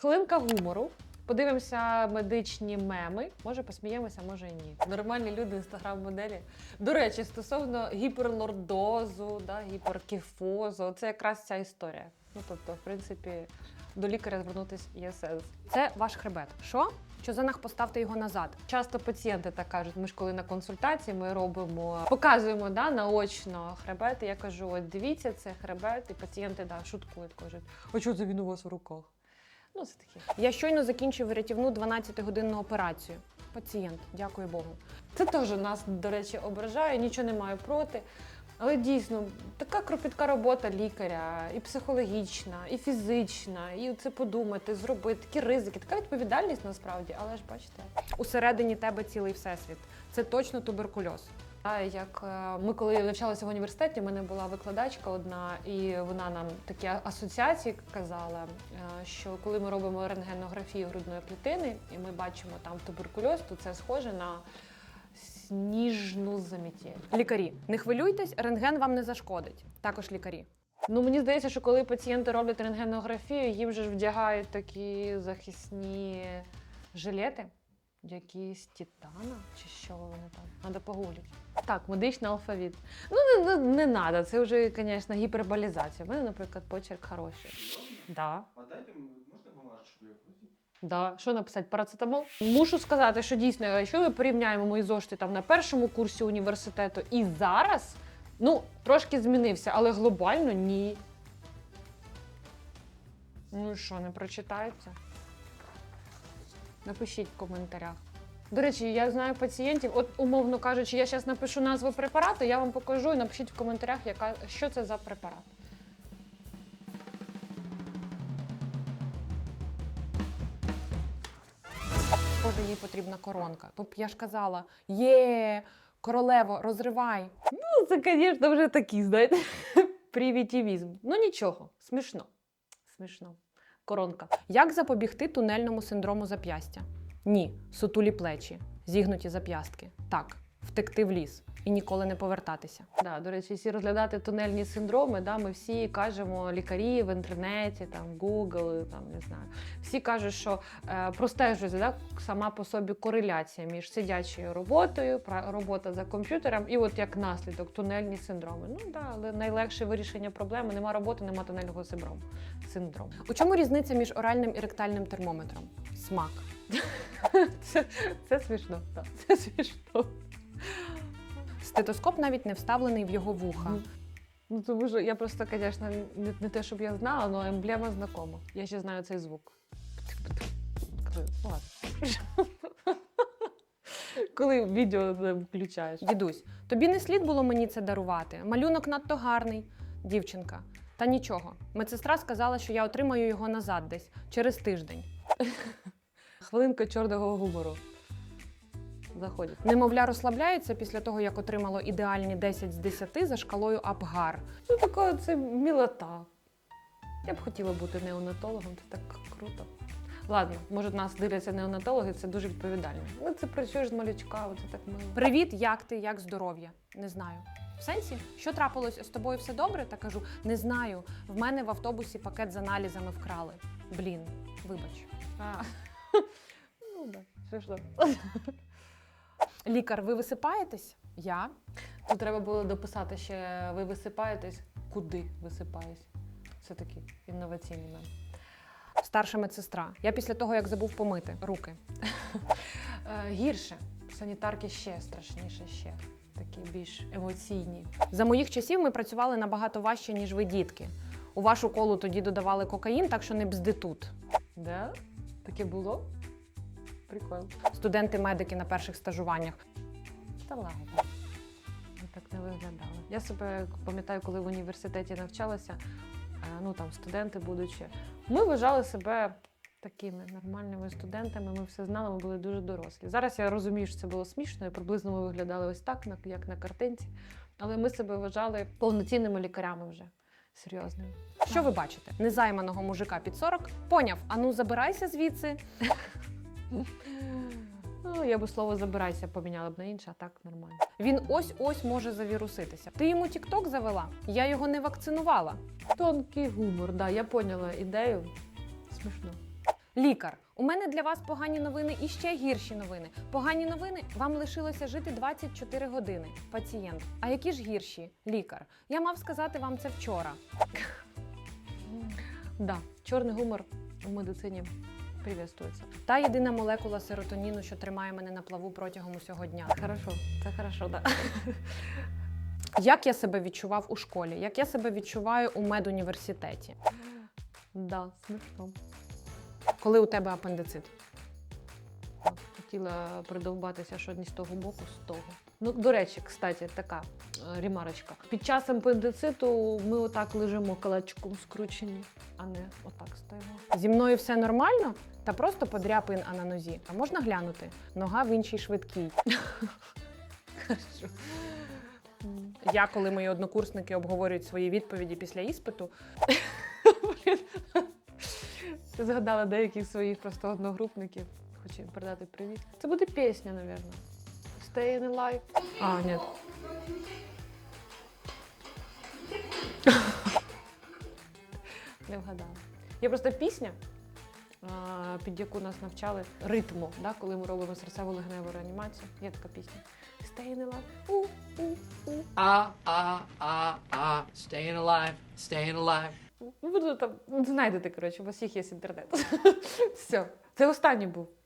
Хвилинка гумору. Подивимося медичні меми. Може, посміємося, може і ні. Нормальні люди, інстаграм-моделі. До речі, стосовно гіперлордозу, да, гіперкіфозу, це якраз ця історія. Ну тобто, в принципі, до лікаря звернутися є сенс. Це ваш хребет. Що? Щозанах поставте його назад. Часто пацієнти так кажуть, ми ж коли на консультації ми робимо, показуємо да, наочно хребет. І я кажу: от дивіться, це хребет, і пацієнти да, шуткують, кажуть, а що це він у вас в руках? Ну, це таке. Я щойно закінчив рятівну 12-годинну операцію. Пацієнт, дякую Богу. Це теж нас, до речі, ображає, нічого не маю проти. Але дійсно, така кропітка робота лікаря, і психологічна, і фізична, і це подумати, зробити, такі ризики, така відповідальність насправді, але ж бачите. Усередині тебе цілий всесвіт. Це точно туберкульоз. Як е, ми коли навчалися в університеті, в мене була викладачка одна, і вона нам такі асоціації казала, е, що коли ми робимо рентгенографію грудної клітини, і ми бачимо там туберкульоз, то це схоже на сніжну замітєль. Лікарі, не хвилюйтесь, рентген вам не зашкодить. Також лікарі. Ну мені здається, що коли пацієнти роблять рентгенографію, їм же ж вдягають такі захисні жилети, якісь титана чи що вони там. Треба погуглити. Так, медичний алфавіт. Ну не, не, не треба, це вже, звісно, гіперболізація. У мене, наприклад, почерк хороший. Да. А дайте можна бумажечку якусь? Да. Що написати? Парацетамол? Мушу сказати, що дійсно, якщо ми порівняємо мої зошити там на першому курсі університету і зараз, ну, трошки змінився, але глобально ні. Ну і що, не прочитається? Напишіть в коментарях. До речі, я знаю пацієнтів, от умовно кажучи, я зараз напишу назву препарату, я вам покажу і напишіть в коментарях, яка, що це за препарат. Боже, їй потрібна коронка. Тобто я ж казала: є, королево, розривай. Ну, це, звісно, вже такий, знаєте, привітівізм. Ну нічого, смішно. Смішно. Коронка. Як запобігти тунельному синдрому зап'ястя? Ні, сутулі плечі, зігнуті зап'ястки. Так, втекти в ліс і ніколи не повертатися. Да, до речі, якщо розглядати тунельні синдроми, да, ми всі кажемо лікарі в інтернеті, там Google, там не знаю. Всі кажуть, що е, простежується да, сама по собі кореляція між сидячою роботою, робота за комп'ютером, і от як наслідок тунельні синдроми. Ну да, але найлегше вирішення проблеми нема роботи, нема тунельного синдрому. синдрому. У чому різниця між оральним і ректальним термометром? Смак. Це, це смішно. Це смішно. Стетоскоп навіть не вставлений в його вуха. Ну, тому що я просто, звісно, не, не те, щоб я знала, але емблема знакома. Я ще знаю цей звук. Ну, ладно. Коли відео включаєш. Дідусь, тобі не слід було мені це дарувати. Малюнок надто гарний. Дівчинка. Та нічого. Медсестра сказала, що я отримаю його назад десь через тиждень. Хвилинка чорного гумору. Заходять. Немовля розслабляється після того, як отримало ідеальні 10 з 10 за шкалою Апгар. Ну, така це мілота. Я б хотіла бути неонатологом, це так круто. Ладно, може, нас дивляться неонатологи, це дуже відповідально. Ну, це працюєш з малючка, це так мило. Привіт, як ти, як здоров'я? Не знаю. В сенсі, що трапилось з тобою все добре? Та кажу, не знаю. В мене в автобусі пакет з аналізами вкрали. Блін, вибач. А. Ну, да, смішно. Лікар, ви висипаєтесь? Я? Тут треба було дописати ще ви висипаєтесь, куди висипаюсь. Це такий інноваційний мем. Старша медсестра. Я після того, як забув помити руки. Е, гірше. Санітарки ще страшніше, ще такі більш емоційні. За моїх часів ми працювали набагато важче, ніж ви, дітки. У вашу колу тоді додавали кокаїн, так що не бзди тут. Да? Таке було? Прикольно. Студенти-медики на перших стажуваннях. Та ладно. Ми так не виглядали. Я себе пам'ятаю, коли в університеті навчалася, е, ну там студенти будучи, ми вважали себе такими нормальними студентами. Ми все знали, ми були дуже дорослі. Зараз я розумію, що це було смішно, і приблизно ми виглядали ось так, як на картинці. Але ми себе вважали повноцінними лікарями вже серйозними. Що ви бачите? Незайманого мужика під 40? Поняв, ану забирайся звідси. Ну, я би слово забирайся поміняла б на інше, а так нормально. Він ось-ось може завіруситися. Ти йому тікток завела? Я його не вакцинувала. Тонкий гумор, да, я поняла ідею. Смішно. Лікар, у мене для вас погані новини і ще гірші новини. Погані новини вам лишилося жити 24 години. Пацієнт. А які ж гірші? Лікар. Я мав сказати вам це вчора. Да, чорний гумор у медицині приветствується. Та єдина молекула серотоніну, що тримає мене на плаву протягом усього дня. Хорошо, це хорошо, да. Як я себе відчував у школі? Як я себе відчуваю у медуніверситеті? Да, смішно. Коли у тебе апендицит? От, Хотіла придовбатися, що не з того боку, з того. Ну, до речі, кстати, така е, ремарочка. Під час апендициту ми отак лежимо калачком скручені, а не отак стоїмо. Зі мною все нормально? Та просто подряпин а на нозі. А можна глянути? Нога в іншій швидкій. Я, коли мої однокурсники обговорюють свої відповіді після іспиту, згадала деяких своїх просто одногрупників. Хочу їм передати привіт. Це буде пісня, мабуть. Stay in alive. А, ні. Не вгадала. Є просто пісня, під яку нас навчали ритму, да, коли ми робимо серцево-легневу реанімацію. Є така пісня. Stay in alive. У, у, у. Ah, ah, ah, ah, staying alive, staying alive. Ну, буду там, знайдете, коротше, у вас їх є інтернет. Все. Це останній був.